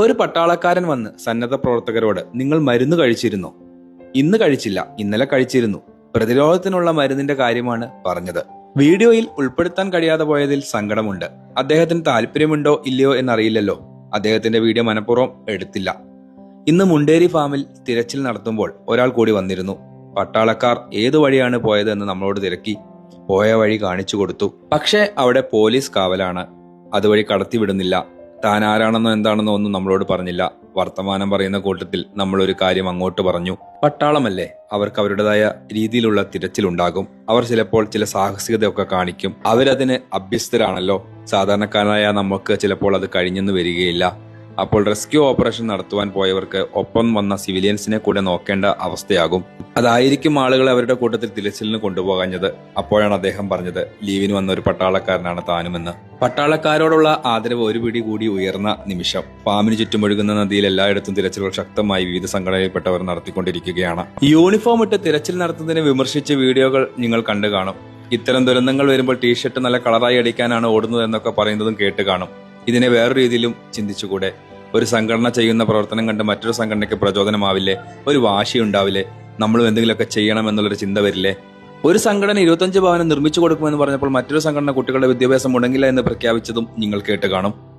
ഒരു പട്ടാളക്കാരൻ വന്ന് സന്നദ്ധ പ്രവർത്തകരോട് നിങ്ങൾ മരുന്ന് കഴിച്ചിരുന്നോ? ഇന്ന് കഴിച്ചില്ല ഇന്നലെ കഴിച്ചിരുന്നു. പ്രതിരോധത്തിനുള്ള മരുന്നിന്റെ കാര്യമാണ് പറഞ്ഞത്. വീഡിയോയിൽ ഉൾപ്പെടുത്താൻ കഴിയാതെ പോയതിൽ സങ്കടമുണ്ട്. അദ്ദേഹത്തിന് താല്പര്യമുണ്ടോ ഇല്ലയോ എന്നറിയില്ലല്ലോ. അദ്ദേഹത്തിന്റെ വീഡിയോ മനഃപൂർവം എടുത്തില്ല. ഇന്ന് മുണ്ടേരി ഫാമിൽ തിരച്ചിൽ നടത്തുമ്പോൾ ഒരാൾ കൂടി വന്നിരുന്നു. പട്ടാളക്കാർ ഏതു വഴിയാണ് പോയത് എന്ന് നമ്മളോട് തിരക്കി പോയ വഴി കാണിച്ചു കൊടുത്തു. പക്ഷേ അവിടെ പോലീസ് കാവലാണ്. അതുവഴി കടത്തിവിടുന്നില്ല. താൻ ആരാണെന്നോ എന്താണെന്നോ ഒന്നും നമ്മളോട് പറഞ്ഞില്ല. വർത്തമാനം പറയുന്ന കൂട്ടത്തിൽ നമ്മൾ ഒരു കാര്യം അങ്ങോട്ട് പറഞ്ഞു. പട്ടാളമല്ലേ അവർക്ക് അവരുടേതായ രീതിയിലുള്ള തിരച്ചിൽ ഉണ്ടാകും അവർ ചിലപ്പോൾ ചില സാഹസികതയൊക്കെ കാണിക്കും. അവരതിന് അഭ്യസ്തരാണല്ലോ. സാധാരണക്കാരനായ നമുക്ക് ചിലപ്പോൾ അത് കഴിഞ്ഞെന്ന് വരികയില്ല. അപ്പോൾ റെസ്ക്യൂ ഓപ്പറേഷൻ നടത്തുവാൻ പോയവർക്ക് ഒപ്പം വന്ന സിവിലിയൻസിനെ കൂടെ നോക്കേണ്ട അവസ്ഥയാകും. അതായിരിക്കും ആളുകളെ അവരുടെ കൂട്ടത്തിൽ തിരച്ചിലിന് കൊണ്ടുപോകാഞ്ഞത്. അപ്പോഴാണ് അദ്ദേഹം പറഞ്ഞത് ലീവിന് വന്ന ഒരു പട്ടാളക്കാരനാണ് താനുമെന്ന്. പട്ടാളക്കാരോടുള്ള ആദരവ് ഒരു പിടി കൂടി ഉയർന്ന നിമിഷം. ഫാമിന് ചുറ്റുമൊഴുകുന്ന നദിയിൽ എല്ലായിടത്തും തിരച്ചിലുകൾ ശക്തമായി വിവിധ സംഘടനയിൽപ്പെട്ടവർ നടത്തിക്കൊണ്ടിരിക്കുകയാണ്. യൂണിഫോം ഇട്ട് തിരച്ചിൽ നടത്തുന്നതിനെ വിമർശിച്ച വീഡിയോകൾ നിങ്ങൾ കണ്ടു കാണും. ഇത്തരം ദുരന്തങ്ങൾ വരുമ്പോൾ ടീഷർട്ട് നല്ല കളറായി അടിക്കാനാണ് ഓടുന്നത് എന്നൊക്കെ പറയുന്നതും കേട്ട് കാണും. ഇതിനെ വേറൊരു രീതിയിലും ചിന്തിച്ചുകൂടെ? ഒരു സംഘടന ചെയ്യുന്ന പ്രവർത്തനം കണ്ട് മറ്റൊരു സംഘടനയ്ക്ക് പ്രചോദനമാവില്ലേ? ഒരു വാശി ഉണ്ടാവില്ലേ നമ്മളും എന്തെങ്കിലുമൊക്കെ ചെയ്യണം എന്നുള്ളൊരു ചിന്ത വരില്ലേ? ഒരു സംഘടന ഇരുപത്തഞ്ച് ഭവനം നിർമ്മിച്ചു കൊടുക്കുമെന്ന് പറഞ്ഞപ്പോൾ മറ്റൊരു സംഘടന കുട്ടികളുടെ വിദ്യാഭ്യാസം മുടങ്ങില്ല എന്ന് പ്രഖ്യാപിച്ചതും നിങ്ങൾ കേട്ട് കാണും.